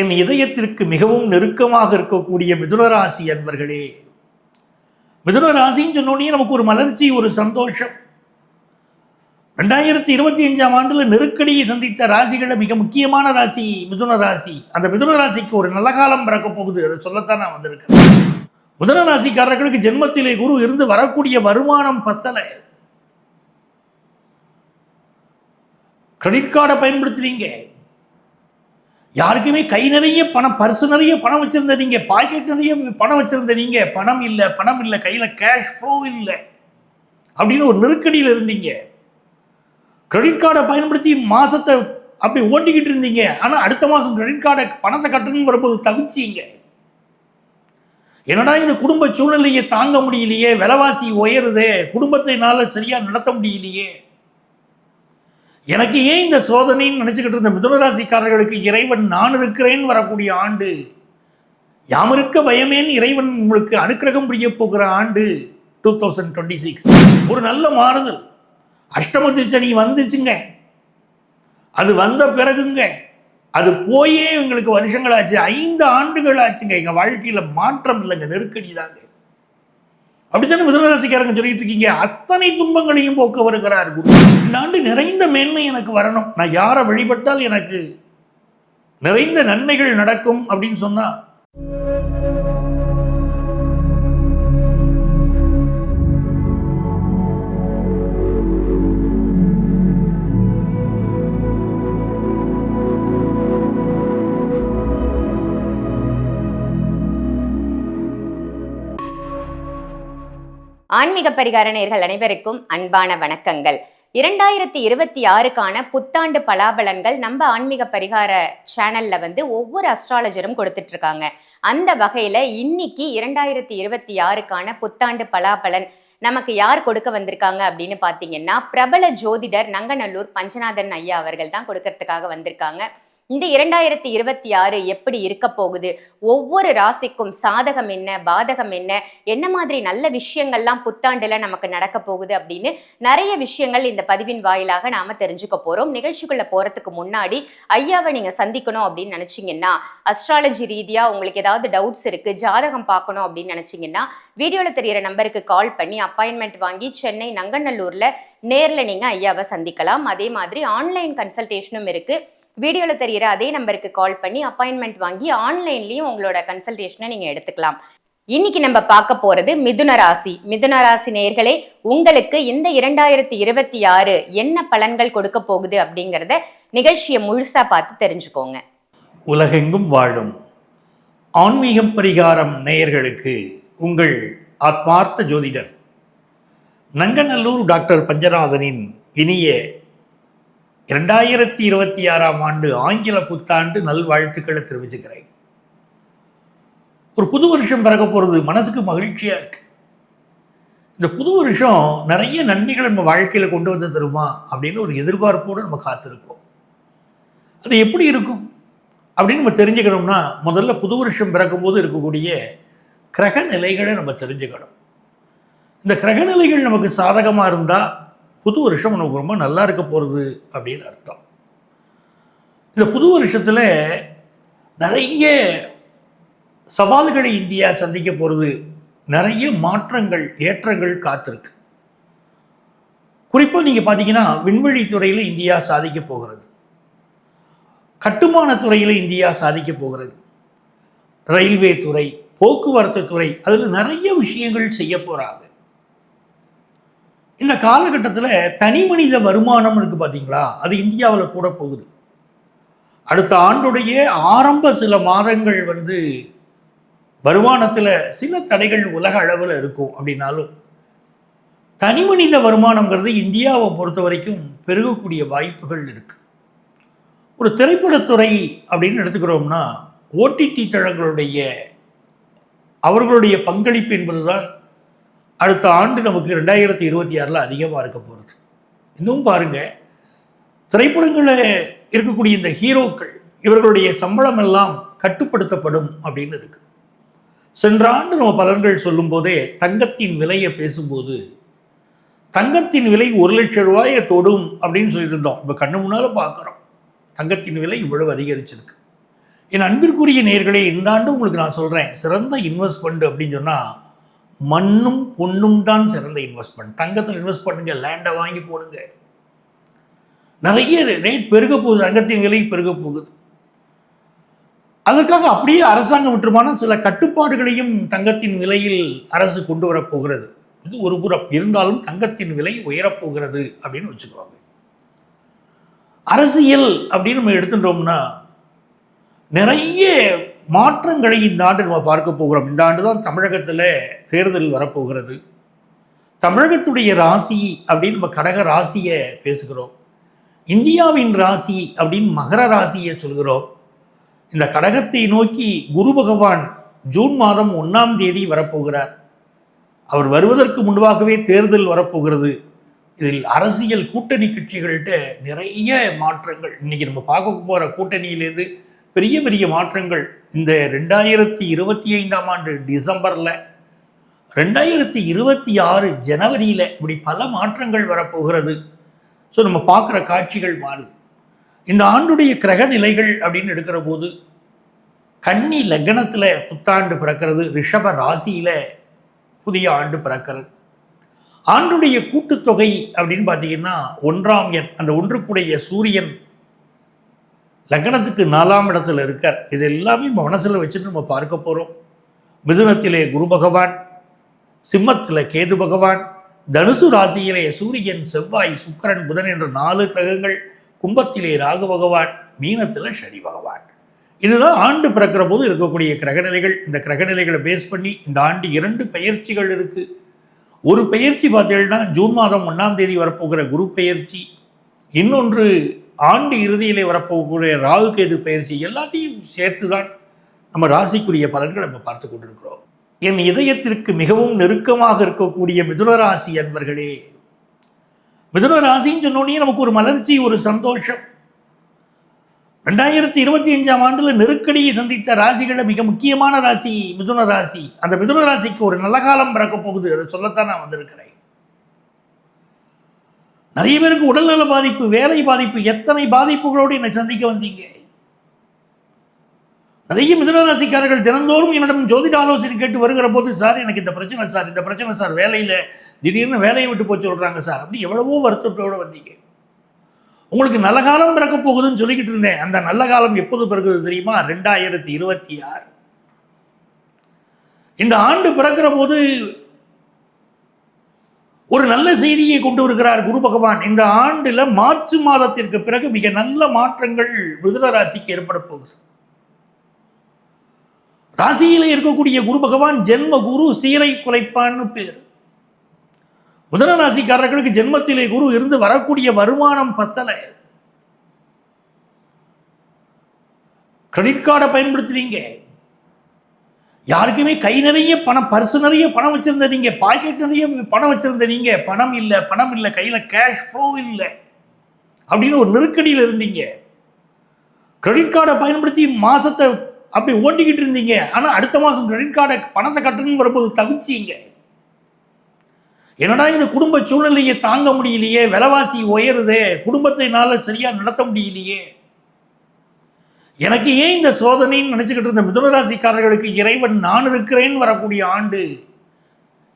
என் இதயத்திற்கு மிகவும் நெருக்கமாக இருக்கக்கூடிய மிதுனராசி அன்பர்களே மிதுன ராசின்னு சொன்னோடனே நமக்கு ஒரு மலர்ச்சி ஒரு சந்தோஷம். ரெண்டாயிரத்தி இருபத்தி அஞ்சாம் ஆண்டில் நெருக்கடியை சந்தித்த ராசிகளில் மிக முக்கியமான ராசி மிதுன ராசி அந்த மிதுன ராசிக்கு ஒரு நல்ல காலம் பிறக்க போகுது அதை சொல்லத்தான் நான் வந்திருக்கேன். மிதுன ராசிக்காரர்களுக்கு ஜென்மத்திலே குரு இருந்து வரக்கூடிய வருமானம் பத்தலை. கிரெடிட் கார்டை பயன்படுத்துறீங்க. யாருக்குமே கை நிறைய பணம் பர்சு நிறைய பணம் வச்சிருந்த நீங்க பாக்கெட் நிறைய பணம் வச்சிருந்த நீங்க பணம் இல்லை பணம் இல்லை கையில கேஷ் ஃப்ளோ இல்லை. அப்படின்னு ஒரு நெருக்கடியில் இருந்தீங்க. கிரெடிட் கார்டை பயன்படுத்தி மாசத்தை அப்படி ஓட்டிக்கிட்டு இருந்தீங்க. ஆனா அடுத்த மாசம் கிரெடிட் கார்டை பணத்தை கட்டணுங்கிற வரும்போது தவிச்சிங்க. என்னடா இந்த குடும்ப சூழ்நிலையை தாங்க முடியலையே விலைவாசி உயருதே குடும்பத்தை என்னால சரியா நடத்த முடியலையே. எனக்கு ஏன் இந்த சோதனைன்னு நினச்சிக்கிட்டு இருந்த மிதுனராசிக்காரர்களுக்கு இறைவன் நான் இருக்கிறேன் வரக்கூடிய ஆண்டு. யாமிருக்க பயமேன்னு இறைவன் உங்களுக்கு அனுக்கிரகம் புரிய போகிற ஆண்டு டூ தௌசண்ட் டுவெண்ட்டி சிக்ஸ் ஒரு நல்ல மாறுதல். அஷ்டமத்து சனி வந்துச்சுங்க. அது வந்த பிறகுங்க. அது போயே எங்களுக்கு வருஷங்கள் ஆச்சு ஐந்து ஆண்டுகள் ஆச்சுங்க எங்கள் வாழ்க்கையில் மாற்றம் இல்லைங்க. நெருக்கடி தாங்க. அப்படித்தானே மிதனராசிக்காரங்க சொல்லிட்டு இருக்கீங்க? அத்தனை துன்பங்களையும் போக்க வருகிறார் குரு. இந்த ஆண்டு நிறைந்த மேன்மை எனக்கு வரணும். நான் யாரை வழிபட்டால் எனக்கு நிறைந்த நன்மைகள் நடக்கும் அப்படின்னு சொன்னா ஆன்மீக பரிகார நேர்கள் அனைவருக்கும் அன்பான வணக்கங்கள். இரண்டாயிரத்தி இருபத்தி ஆறுக்கான புத்தாண்டு பலாபலன்கள் நம்ம ஆன்மீக பரிகார சேனல்ல வந்து ஒவ்வொரு அஸ்ட்ராலஜரும் கொடுத்துட்டு இருக்காங்க அந்த வகையில இன்னைக்கு இரண்டாயிரத்தி இருபத்தி ஆறுக்கான புத்தாண்டு பலாபலன் நமக்கு யார் கொடுக்க வந்திருக்காங்க அப்படின்னு பார்த்தீங்கன்னா பிரபல ஜோதிடர் நங்கநல்லூர் பஞ்சநாதன் ஐயா அவர்கள் தான் கொடுக்கறதுக்காக வந்திருக்காங்க. இந்த இரண்டாயிரத்தி இருபத்தி ஆறு எப்படி இருக்க போகுது? ஒவ்வொரு ராசிக்கும் சாதகம் என்ன பாதகம் என்ன? என்ன மாதிரி நல்ல விஷயங்கள்லாம் புத்தாண்டுல நமக்கு நடக்க போகுது அப்படின்னு நிறைய விஷயங்கள் இந்த பதிவின் வாயிலாக நாம தெரிஞ்சுக்க போறோம். நிகழ்ச்சிக்குள்ள போறதுக்கு முன்னாடி ஐயாவை நீங்க சந்திக்கணும் அப்படின்னு நினைச்சீங்கன்னா அஸ்ட்ராலஜி ரீதியா உங்களுக்கு ஏதாவது டவுட்ஸ் இருக்கு ஜாதகம் பார்க்கணும் அப்படின்னு நினைச்சீங்கன்னா வீடியோல தெரியற நம்பருக்கு கால் பண்ணி அப்பாயின்மெண்ட் வாங்கி சென்னை நங்கநல்லூர்ல நேர்ல நீங்க ஐயாவை சந்திக்கலாம். அதே மாதிரி ஆன்லைன் கன்சல்டேஷனும் இருக்கு. வீடியோவில் தெரியிற அதே நம்பருக்கு கால் பண்ணி அப்பாயின்மெண்ட் வாங்கி ஆன்லைன்லேயும் உங்களோட கன்சல்டேஷனை நீங்கள் எடுத்துக்கலாம். இன்னைக்கு நம்ம பார்க்க போறது மிதுன ராசி. மிதுன ராசி நேர்களே உங்களுக்கு இந்த இரண்டாயிரத்தி இருபத்தி ஆறு என்ன பலன்கள் கொடுக்க போகுது அப்படிங்கிறத நிகழ்ச்சியை முழுசா பார்த்து தெரிஞ்சுக்கோங்க. உலகெங்கும் வாழும் ஆன்மீகம் பரிகாரம் நேயர்களுக்கு உங்கள் ஆத்மார்த்த ஜோதிடர் நங்கநல்லூர் டாக்டர் பஞ்சநாதனின் இனிய இரண்டாயிரத்தி இருபத்தி ஆறாம் ஆண்டு ஆங்கில புத்தாண்டு நல்வாழ்த்துக்களை தெரிவிச்சுக்கிறேன். ஒரு புது வருஷம் பிறக்க போகிறது மனசுக்கு மகிழ்ச்சியாக இருக்கு. இந்த புது வருஷம் நிறைய நன்மைகளை நம்ம வாழ்க்கையில் கொண்டு வந்து தருமா அப்படின்னு ஒரு எதிர்பார்ப்போடு நம்ம காத்திருக்கோம். அது எப்படி இருக்கும்? அப்படின்னு நம்ம தெரிஞ்சுக்கணும்னா முதல்ல புது வருஷம் பிறக்கும்போது இருக்கக்கூடிய கிரக நிலைகளை நம்ம தெரிஞ்சுக்கணும். இந்த கிரக நிலைகள் நமக்கு சாதகமாக இருந்தால் புது வருஷம் நமக்கு ரொம்ப நல்லா இருக்க போகிறது அப்படின்னு அர்த்தம். இந்த புது வருஷத்தில் நிறைய சவால்களை இந்தியா சந்திக்க போகிறது நிறைய மாற்றங்கள் ஏற்றங்கள் காத்திருக்கு. குறிப்பாக நீங்கள் பார்த்தீங்கன்னா விண்வெளி துறையில் இந்தியா சாதிக்க போகிறது. கட்டுமான துறையில் இந்தியா சாதிக்க போகிறது. ரயில்வே துறை போக்குவரத்து துறை அதில் நிறைய விஷயங்கள் செய்ய போகிறாங்க இந்த காலகட்டத்தில் தனி மனித வருமானம் இருக்கு பார்த்தீங்களா அது இந்தியாவில் கூட போகுது. அடுத்த ஆண்டுடைய ஆரம்ப சில மாதங்கள் வந்து வருமானத்தில் சில தடைகள் உலக அளவில் இருக்கும் அப்படின்னாலும் தனி மனித வருமானங்கிறது இந்தியாவை பொறுத்த வரைக்கும் பெருகக்கூடிய வாய்ப்புகள் இருக்குது ஒரு திரைப்படத்துறை அப்படின்னு எடுத்துக்கிறோம்னா ஓடிடி தளங்களுடைய அவர்களுடைய பங்களிப்பு என்பதுதான் அடுத்த ஆண்டு நமக்கு ரெண்டாயிரத்தி இருபத்தி ஆறில் அதிகமாக இருக்க போகிறது இன்னும் பாருங்க திரைப்படங்களில் இருக்கக்கூடிய இந்த ஹீரோக்கள் இவர்களுடைய சம்பளம் எல்லாம் கட்டுப்படுத்தப்படும் அப்படின்னு இருக்கு. சென்ற ஆண்டு நம்ம பலன்கள் சொல்லும்போதே தங்கத்தின் விலையை பேசும்போது தங்கத்தின் விலை ஒரு லட்ச ரூபாயை தொடும் அப்படின்னு சொல்லியிருந்தோம். இப்போ கண்ணு முன்னால் பார்க்குறோம் தங்கத்தின் விலை இவ்வளவு அதிகரிச்சிருக்கு. என் அன்பிற்குரிய நேர்களே இந்த ஆண்டு உங்களுக்கு நான் சொல்கிறேன் சிறந்த இன்வெஸ்ட்மெண்ட் அப்படின்னு சொன்னால் மண்ணும் பொண்ணும் தான் சிறந்த இன்வெஸ்ட்மெண்ட் தங்கத்தில் இன்வெஸ்ட் பண்ணுங்க லேண்டை வாங்கி போடுங்க. நிறைய ரேட் பெருக போகுது தங்கத்தின் விலை பெருக போகுது. அதற்காக அப்படியே அரசாங்கம் விட்டுருமான சில கட்டுப்பாடுகளையும் தங்கத்தின் விலையில் அரசு கொண்டு வரப்போகிறது இது ஒரு புறம். இருந்தாலும் தங்கத்தின் விலை உயரப்போகிறது அப்படின்னு வச்சுக்குவாங்க அரசியல் அப்படின்னு நம்ம எடுத்துட்டோம்னா நிறைய மாற்றங்களை இந்த ஆண்டு நம்ம பார்க்க போகிறோம். இந்த ஆண்டு தான் தமிழகத்தில் தேர்தல் வரப்போகிறது. தமிழகத்துடைய ராசி அப்படின்னு நம்ம கடக ராசியை பேசுகிறோம். இந்தியாவின் ராசி அப்படின்னு மகர ராசியை சொல்கிறோம். இந்த கடகத்தை நோக்கி குரு பகவான் ஜூன் மாதம் ஒன்றாம் தேதி வரப்போகிறார். அவர் வருவதற்கு முன்பாகவே தேர்தல் வரப்போகிறது. இதில் அரசியல் கூட்டணி கட்சிகள்கிட்ட நிறைய மாற்றங்கள். இன்னைக்கு நம்ம பார்க்க போகிற கூட்டணியிலேருந்து பெரிய பெரிய மாற்றங்கள். இந்த ரெண்டாயிரத்தி இருபத்தி ஐந்தாம் ஆண்டு டிசம்பரில் ரெண்டாயிரத்தி இருபத்தி ஆறு ஜனவரியில் இப்படி பல மாற்றங்கள் வரப்போகிறது. ஸோ நம்ம பார்க்குற காட்சிகள் மாறுது இந்த ஆண்டுடைய கிரக நிலைகள் அப்படின்னு எடுக்கிற போது கன்னி லக்னத்தில் புத்தாண்டு பிறக்கிறது ரிஷப ராசியில் புதிய ஆண்டு பிறக்கிறது. ஆண்டுடைய கூட்டுத்தொகை அப்படின்னு பார்த்தீங்கன்னா ஒன்றாம் எண் அந்த ஒன்றுக்குடைய சூரியன் லக்னத்துக்கு நாலாம் இடத்துல இருக்கார். இது எல்லாமே நம்ம மனசில் வச்சுட்டு நம்ம பார்க்க போகிறோம் மிதுனத்திலே குரு பகவான் சிம்மத்தில் கேது பகவான் தனுசு ராசியிலே சூரியன் செவ்வாய் சுக்கரன் புதன் என்ற நாலு கிரகங்கள் கும்பத்திலே ராகு பகவான் மீனத்தில் சனி பகவான். இதுதான் ஆண்டு பிறக்கிற போது இருக்கக்கூடிய கிரகநிலைகள். இந்த கிரகநிலைகளை பேஸ் பண்ணி இந்த ஆண்டு இரண்டு பயிற்சிகள் இருக்குது ஒரு பயிற்சி பார்த்தீங்கன்னா ஜூன் மாதம் ஒன்றாம் தேதி வரப்போகிற குரு பயிற்சி. இன்னொன்று ஆண்டு இறுதியிலே வரப்போகக்கூடிய ராகு கேது பயிற்சி எல்லாத்தையும் சேர்த்து தான் நம்ம ராசிக்குரிய பலன்களை நம்ம பார்த்து கொண்டிருக்கிறோம். என் இதயத்திற்கு மிகவும் நெருக்கமாக இருக்கக்கூடிய மிதுன ராசி அன்பர்களே மிதுன ராசின்னு சொன்னோடனே நமக்கு ஒரு மலர்ச்சி ஒரு சந்தோஷம். ரெண்டாயிரத்தி இருபத்தி அஞ்சாம் ஆண்டில் நெருக்கடியை சந்தித்த ராசிகளில் மிக முக்கியமான ராசி மிதுன ராசி. அந்த மிதுன ராசிக்கு ஒரு நல்ல காலம் பிறக்க போகுது அதை சொல்லத்தான் நான் வந்திருக்கிறேன். நிறைய பேருக்கு உடல்நல பாதிப்பு வேலை பாதிப்பு எத்தனை பாதிப்புகளோடு என்னை சந்திக்க வந்தீங்க? நிறைய மிதனராசிக்காரர்கள் தினந்தோறும் என்னிடம் ஜோதிட ஆலோசனை கேட்டு வருகிற போது சார் எனக்கு இந்த பிரச்சனை சார் இந்த பிரச்சனை சார் வேலையில் திடீர்னு வேலையை விட்டு போய் சொல்கிறாங்க சார். அப்படி எவ்வளவோ வருத்தத்தோடு வந்தீங்க. உங்களுக்கு நல்ல காலம் பிறக்க போகுதுன்னு சொல்லிக்கிட்டு இருந்தேன். அந்த நல்ல காலம் எப்போது பிறகுது தெரியுமா? ரெண்டாயிரத்தி இருபத்தி ஆறு. இந்த ஆண்டு பிறக்கிற போது ஒரு நல்ல செய்தியை கொண்டு வருகிறார் குரு பகவான். இந்த ஆண்டில் மார்ச் மாதத்திற்கு பிறகு மிக நல்ல மாற்றங்கள் மிதுன ராசிக்கு ஏற்பட போகுது. ராசியில இருக்கக்கூடிய குரு பகவான் ஜென்ம குரு சீரை குலைப்பான்னு பேர். முதல ராசிக்காரர்களுக்கு ஜென்மத்திலே குரு இருந்து வரக்கூடிய வருமானம் பத்தலை. கிரெடிட் கார்டை பயன்படுத்துறீங்க. யாருக்குமே கை நிறைய பணம் பர்சு நிறைய பணம் வச்சிருந்த நீங்க பாக்கெட் நிறைய பணம் வச்சிருந்த நீங்க பணம் இல்லை பணம் இல்லை கையில கேஷ் ஃப்ளோ இல்லை. அப்படின்னு ஒரு நெருக்கடியில் இருந்தீங்க. கிரெடிட் கார்டை பயன்படுத்தி மாசத்தை அப்படி ஓட்டிக்கிட்டு இருந்தீங்க. ஆனால் அடுத்த மாதம் கிரெடிட் கார்டை பணத்தை கட்டணும்னு வரும்போது தவிச்சிங்க. என்னடா இந்த குடும்ப சூழ்நிலையை தாங்க முடியலையே விலைவாசி உயருதே குடும்பத்தை என்னால் சரியாக நடத்த முடியலையே. எனக்கு ஏன் இந்த சோதனைன்னு நினச்சிக்கிட்டு இருந்த மிதுனராசிக்காரர்களுக்கு இறைவன் நான் இருக்கிறேன் வரக்கூடிய ஆண்டு.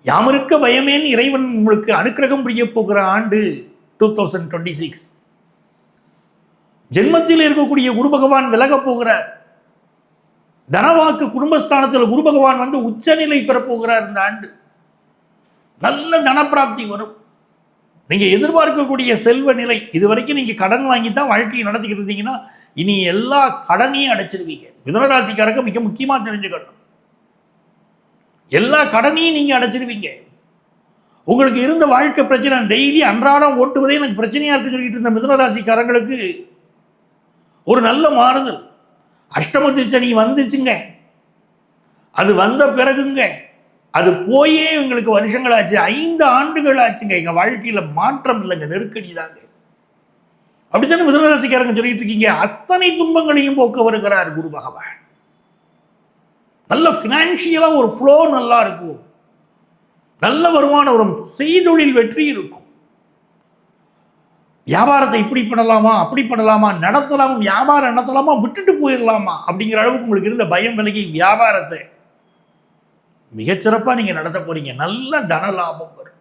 யாமிருக்க பயமேன்னு இறைவன் உங்களுக்கு அனுக்கிரகம் புரிய போகிற ஆண்டு டூ தௌசண்ட் டுவெண்ட்டி சிக்ஸ் ஜென்மத்தில் இருக்கக்கூடிய குரு பகவான் விலகப் போகிறார். தனவாக்கு குடும்பஸ்தானத்தில் குரு பகவான் வந்து உச்சநிலை பெறப்போகிறார் இந்த ஆண்டு. நல்ல தனப்பிராப்தி வரும். நீங்கள் எதிர்பார்க்கக்கூடிய செல்வ நிலை இது வரைக்கும் நீங்கள் கடன் வாங்கி தான் வாழ்க்கையை நடத்திக்கிட்டு இருந்தீங்கன்னா இனி எல்லா கடனையும் அடைச்சிருவீங்க. மிதுனராசிக்காரங்க மிக முக்கியமாக தெரிஞ்சுக்கணும். எல்லா கடனையும் நீங்கள் அடைச்சிருவீங்க. உங்களுக்கு இருந்த வாழ்க்கை பிரச்சனை டெய்லி அன்றாடம் ஓட்டுவதே எனக்கு பிரச்சனையாக இருக்குன்னு சொல்லிட்டு இருந்த மிதனராசிக்காரங்களுக்கு ஒரு நல்ல மாறுதல். அஷ்டமத்து சனி வந்துச்சுங்க. அது வந்த பிறகுங்க. அது போயே எங்களுக்கு வருஷங்கள் ஆச்சு ஐந்து ஆண்டுகள் ஆச்சுங்க எங்கள் வாழ்க்கையில் மாற்றம் இல்லைங்க. நெருக்கடி தாங்க. அப்படித்தானே மிதனராசிக்காரங்க சொல்லிட்டு இருக்கீங்க? அத்தனை துன்பங்களையும் போக்க வருகிறார் குரு பகவான். நல்ல ஃபினான்ஷியலாக ஒரு ஃப்ளோ நல்லா இருக்கும். நல்ல வருமானம் வரும். செய்தொழில் வெற்றி இருக்கும். வியாபாரத்தை இப்படி பண்ணலாமா அப்படி பண்ணலாமா நடத்தலாமா வியாபாரம் நடத்தலாமா விட்டுட்டு போயிடலாமா அப்படிங்கிற அளவுக்கு உங்களுக்கு இருந்த பயம் விலகி வியாபாரத்தை மிகச்சிறப்பாக நீங்கள் நடத்த போறீங்க. நல்ல தன லாபம் வரும்.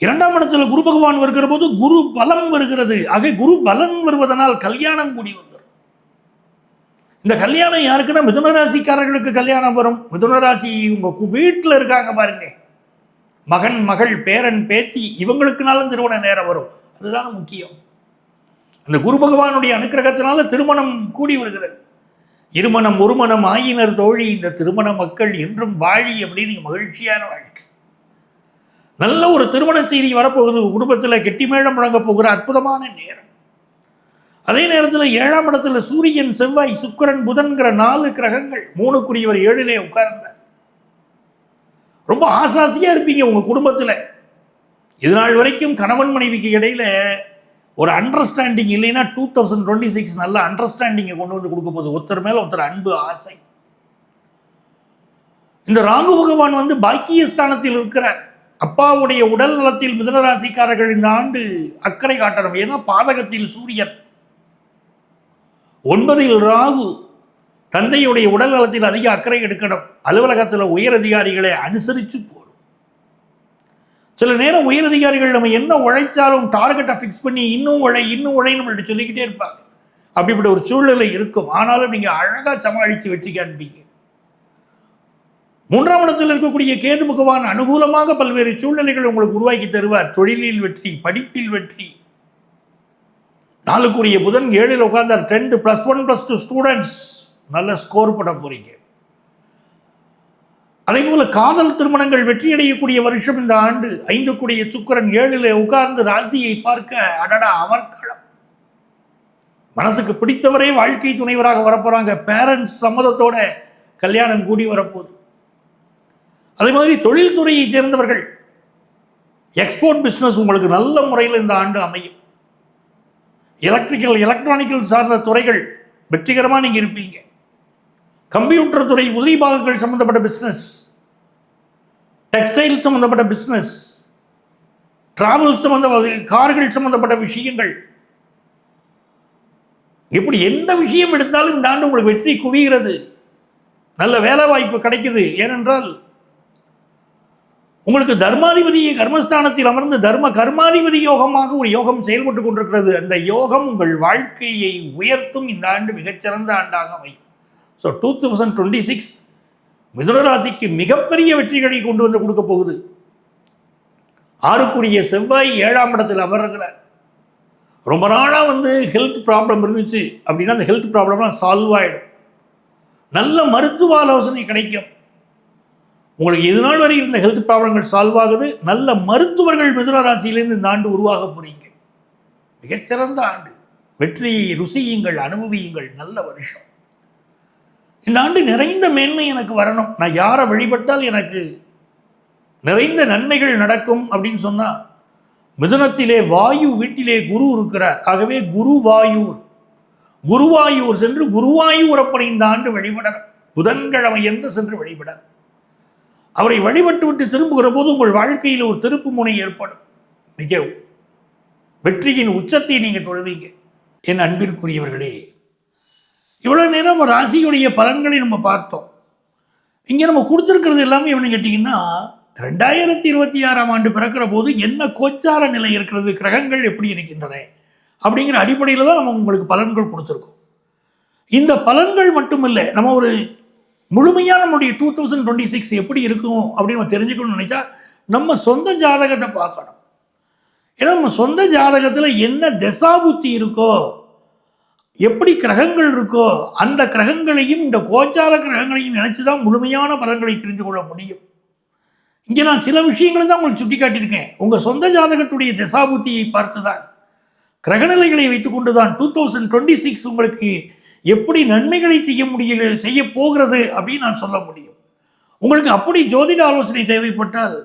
இரண்டாம் இடத்துல குரு பகவான் வருகிற போது குரு பலம் வருகிறது. ஆக குரு பலன் வருவதனால் கல்யாணம் கூடி வந்துடும் இந்த கல்யாணம் யாருக்குன்னா மிதுன ராசிக்காரர்களுக்கு கல்யாணம் வரும். மிதுன ராசி உங்க வீட்டில் இருக்காங்க பாருங்க. மகன் மகள் பேரன் பேத்தி இவங்களுக்குனாலும் திருமண நேரம் வரும். அதுதான் முக்கியம். அந்த குரு பகவானுடைய அனுக்கிரகத்தினால திருமணம் கூடி வருகிறது. இருமணம் ஒருமணம் ஆயினர் தோழி. இந்த திருமண மக்கள் என்றும் வாழி அப்படின்னு மகிழ்ச்சியான வாழ்க்கை. நல்ல ஒரு திருமண செய்தி வரப்போகுது. குடும்பத்தில் கெட்டி மேளம் முழங்க போகிற அற்புதமான நேரம். அதே நேரத்தில் ஏழாம் இடத்துல சூரியன் செவ்வாய் சுக்கிரன் புதன்கிற நாலு கிரகங்கள் மூணுக்குரியவர் ஏழிலே உட்கார்ந்தார். ரொம்ப ஆசாசியாக இருப்பீங்க உங்கள் குடும்பத்தில். இது நாள் வரைக்கும் கணவன் மனைவிக்கு இடையில ஒரு அண்டர்ஸ்டாண்டிங் இல்லைன்னா டூ தௌசண்ட் டுவெண்ட்டி சிக்ஸ் நல்ல அண்டர்ஸ்டாண்டிங்கை கொண்டு வந்து கொடுக்க போகுது. ஒருத்தர் மேலே ஒருத்தர் அன்பு ஆசை. இந்த ராகு பகவான் வந்து பாக்கியஸ்தானத்தில் இருக்கிறார். அப்பாவுடைய உடல் நலத்தில் மிதனராசிக்காரர்கள் இந்த ஆண்டு அக்கறை காட்டணும். ஏன்னா பாதகத்தில் சூரியன். ஒன்பதில் ராகு தந்தையுடைய உடல் நலத்தில் அதிக அக்கறை எடுக்கணும். அலுவலகத்தில் உயர் அதிகாரிகளை அனுசரித்து போகணும். சில நேரம் உயர் அதிகாரிகள் நம்ம என்ன உழைச்சாலும் டார்கெட்டை ஃபிக்ஸ் பண்ணி இன்னும் உழை இன்னும் உழை நம்மள்ட்ட சொல்லிக்கிட்டே இருப்பாங்க. அப்படிப்பட்ட ஒரு சூழ்நிலை இருக்கும். ஆனாலும் நீங்கள் அழகாக சமாளித்து வெற்றி காண்பீங்க மூன்றாம் இடத்தில் இருக்கக்கூடிய கேது பகவான் அனுகூலமாக பல்வேறு சூழ்நிலைகள் உங்களுக்கு உருவாக்கி தருவார். தொழிலில் வெற்றி படிப்பில் வெற்றி. நாளுக்குரிய புதன் ஏழில் உட்கார்ந்தார். Tenth plus one plus two students நல்ல ஸ்கோர் பண்ண போறீங்க. அதே போல காதல் திருமணங்கள் வெற்றியடையக்கூடிய வருஷம் இந்த ஆண்டு. ஐந்து கூடிய சுக்கிரன் ஏழில் உட்கார்ந்து ராசியை பார்க்க அடடா அவர்களம் மனசுக்கு பிடித்தவரே வாழ்க்கை துணைவராக வரப்போறாங்க. பேரண்ட்ஸ் சம்மதத்தோட கல்யாணம் கூடி வரப்போகுது. அதே மாதிரி தொழில்துறையை சேர்ந்தவர்கள் எக்ஸ்போர்ட் பிஸ்னஸ் உங்களுக்கு நல்ல முறையில் இந்த ஆண்டு அமையும். எலக்ட்ரிக்கல் எலக்ட்ரானிக்கல் சார்ந்த துறைகள் வெற்றிகரமாக நீங்கள் இருப்பீங்க. கம்ப்யூட்டர் துறை உதிரி பாகங்கள் சம்மந்தப்பட்ட பிஸ்னஸ் டெக்ஸ்டைல் சம்மந்தப்பட்ட பிஸ்னஸ் டிராவல் சம்மந்தப்பட்ட கார்கள் சம்மந்தப்பட்ட விஷயங்கள். இப்படி எந்த விஷயம் எடுத்தாலும் இந்த ஆண்டு உங்களுக்கு வெற்றி குவிகிறது. நல்ல வேலை வாய்ப்பு கிடைக்குது. ஏனென்றால் உங்களுக்கு தர்மாதிபதி கர்மஸ்தானத்தில் அமர்ந்து தர்ம கர்மாதிபதி யோகமாக ஒரு யோகம் செயல்பட்டு கொண்டிருக்கிறது. அந்த யோகம் உங்கள் வாழ்க்கையை உயர்த்தும் இந்த ஆண்டு மிகச்சிறந்த ஆண்டாக அமையும். So two thousand twenty six மிதுனராசிக்கு மிகப்பெரிய வெற்றிகளை கொண்டு வந்து கொடுக்க போகுது. ஆறுக்குரிய செவ்வாய் ஏழாம் இடத்தில் அமர்கிறார். ரொம்ப நாளாக வந்து ஹெல்த் ப்ராப்ளம் இருந்துச்சு. அப்படின்னா அந்த ஹெல்த் ப்ராப்ளம்லாம் சால்வ் ஆகிடும் நல்ல மருத்துவ ஆலோசனை கிடைக்கும். உங்களுக்கு இது நாள் வரை இருந்த ஹெல்த் ப்ராப்ளங்கள் சால்வ் ஆகுது? நல்ல மருத்துவர்கள் மிதுன ராசியிலேருந்து இந்த ஆண்டு உருவாக போறீங்க. மிகச்சிறந்த ஆண்டு. வெற்றியை ருசியுங்கள் அனுபவியுங்கள். நல்ல வருஷம். இந்த ஆண்டு நிறைந்த மேன்மை எனக்கு வரணும். நான் யாரை வழிபட்டால் எனக்கு நிறைந்த நன்மைகள் நடக்கும் அப்படின்னு சொன்னால் மிதுனத்திலே வாயு வீட்டிலே குரு இருக்கிறார். ஆகவே குருவாயூர். குருவாயூர் சென்று குருவாயூரப்பனை இந்த ஆண்டு வழிபடணும். புதன்கிழமை என்று சென்று வழிபட அவரை வழிபட்டு விட்டு திரும்புகிற போது உங்கள் வாழ்க்கையில் ஒரு திருப்பு முனை ஏற்படும். மிக வெற்றியின் உச்சத்தை நீங்கள் தொழுவீங்க. என் அன்பிற்குரியவர்களே இவ்வளோ நேரம் ராசியுடைய பலன்களை நம்ம பார்த்தோம். இங்கே நம்ம கொடுத்துருக்கிறது எல்லாமே எப்படின்னு கேட்டிங்கன்னா ரெண்டாயிரத்தி இருபத்தி ஆறாம் ஆண்டு பிறக்கிற போது என்ன கோச்சார நிலை இருக்கிறது கிரகங்கள் எப்படி இருக்கின்றன அப்படிங்கிற அடிப்படையில் தான் நம்ம உங்களுக்கு பலன்கள் கொடுத்துருக்கோம். இந்த பலன்கள் மட்டுமில்லை நம்ம ஒரு முழுமையாக நம்மளுடைய டூ தௌசண்ட் டுவெண்ட்டி சிக்ஸ் எப்படி இருக்கும் அப்படின்னு நம்ம தெரிஞ்சுக்கணும்னு நினச்சா நம்ம சொந்த ஜாதகத்தை பார்க்கணும். ஏன்னா நம்ம சொந்த ஜாதகத்தில் என்ன தசாபுத்தி இருக்கோ எப்படி கிரகங்கள் இருக்கோ அந்த கிரகங்களையும் இந்த கோச்சார கிரகங்களையும் நினச்சி தான் முழுமையான பலன்களை தெரிந்து கொள்ள முடியும். இங்கே நான் சில விஷயங்களை தான் உங்களுக்கு சுட்டி காட்டியிருக்கேன் உங்கள் சொந்த ஜாதகத்துடைய தசாபுத்தியை பார்த்து தான் கிரகநிலைகளை வைத்துக்கொண்டு தான் டூ தௌசண்ட் டுவெண்ட்டி சிக்ஸ் உங்களுக்கு எப்படி நன்மைகளை செய்ய முடிய செய்ய போகிறது அப்படின்னு நான் சொல்ல முடியும். உங்களுக்கு அப்படி ஜோதிட ஆலோசனை தேவைப்பட்டால்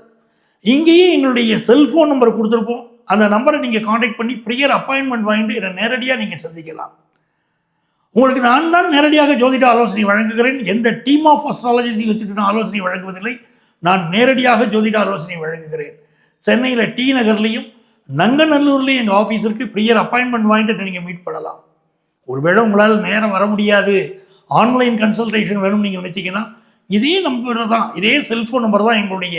இங்கேயே எங்களுடைய செல்ஃபோன் நம்பர் கொடுத்துருப்போம். அந்த நம்பரை நீங்கள் காண்டாக்ட் பண்ணி ப்ரியர் அப்பாயின்மெண்ட் வாங்கிட்டு என்னை நேரடியாக நீங்கள் சந்திக்கலாம். உங்களுக்கு நான் தான் நேரடியாக ஜோதிட ஆலோசனை வழங்குகிறேன். எந்த டீம் ஆஃப் அஸ்ட்ராலஜி வச்சுட்டு நான் ஆலோசனை வழங்குவதில்லை. நான் நேரடியாக ஜோதிட ஆலோசனை வழங்குகிறேன். சென்னையில் டி நகர்லையும் நங்கநல்லூர்லேயும் எங்கள் ஆஃபீஸருக்கு ப்ரியர் அப்பாயின்மெண்ட் வாங்கிட்டு நீங்கள் மீட் பண்ணலாம். ஒருவேளை உங்களால் நேரம் வர முடியாது. ஆன்லைன் கன்சல்டேஷன் வேணும்னு நீங்கள் நினச்சிங்கன்னா இதே நம்பர் தான் இதே செல்ஃபோன் நம்பர் தான் எங்களுடைய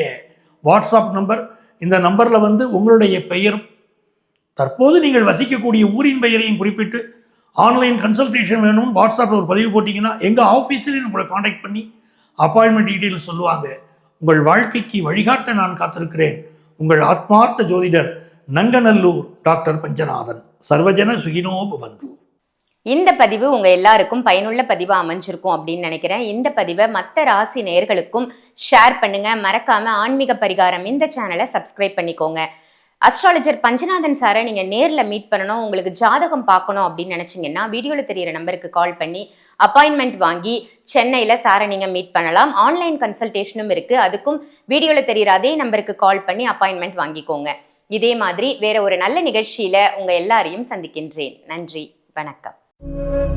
வாட்ஸ்அப் நம்பர். இந்த நம்பரில் வந்து உங்களுடைய பெயரும் தற்போது நீங்கள் வசிக்கக்கூடிய ஊரின் பெயரையும் குறிப்பிட்டு ஆன்லைன் கன்சல்டேஷன் வேணும்னு வாட்ஸ்அப்பில் ஒரு பதிவு போட்டிங்கன்னா எங்கள் ஆஃபீஸ்லேயும் உங்களை காண்டாக்ட் பண்ணி அப்பாயின்மெண்ட் டீட்டெயில்ஸ் சொல்லுவாங்க. உங்கள் வாழ்க்கைக்கு வழிகாட்ட நான் காத்திருக்கிறேன். உங்கள் ஆத்மார்த்த ஜோதிடர் நங்கநல்லூர் டாக்டர் பஞ்சநாதன். சர்வஜன சுகினோ பவந்து இந்த பதிவு உங்க எல்லாருக்கும் பயனுள்ள பதிவாக அமைஞ்சிருக்கும் அப்படின்னு நினைக்கிறேன். இந்த பதிவை மற்ற ராசி நேயர்களுக்கும் ஷேர் பண்ணுங்க. மறக்காம ஆன்மீக பரிகாரம் இந்த சேனலை சப்ஸ்கிரைப் பண்ணிக்கோங்க. அஸ்ட்ராலஜர் பஞ்சநாதன் சாரை நீங்க நேரில் மீட் பண்ணணும். உங்களுக்கு ஜாதகம் பார்க்கணும் அப்படின்னு நினச்சிங்கன்னா வீடியோவில் தெரியிற நம்பருக்கு கால் பண்ணி அப்பாயின்மெண்ட் வாங்கி சென்னையில் சாரை நீங்க மீட் பண்ணலாம். ஆன்லைன் கன்சல்டேஷனும் இருக்கு. அதுக்கும் வீடியோவில் தெரியிற அதே நம்பருக்கு கால் பண்ணி அப்பாயின்மெண்ட் வாங்கிக்கோங்க. இதே மாதிரி வேற ஒரு நல்ல நிகழ்ச்சியில உங்க எல்லாரையும் சந்திக்கின்றேன். நன்றி. வணக்கம். Música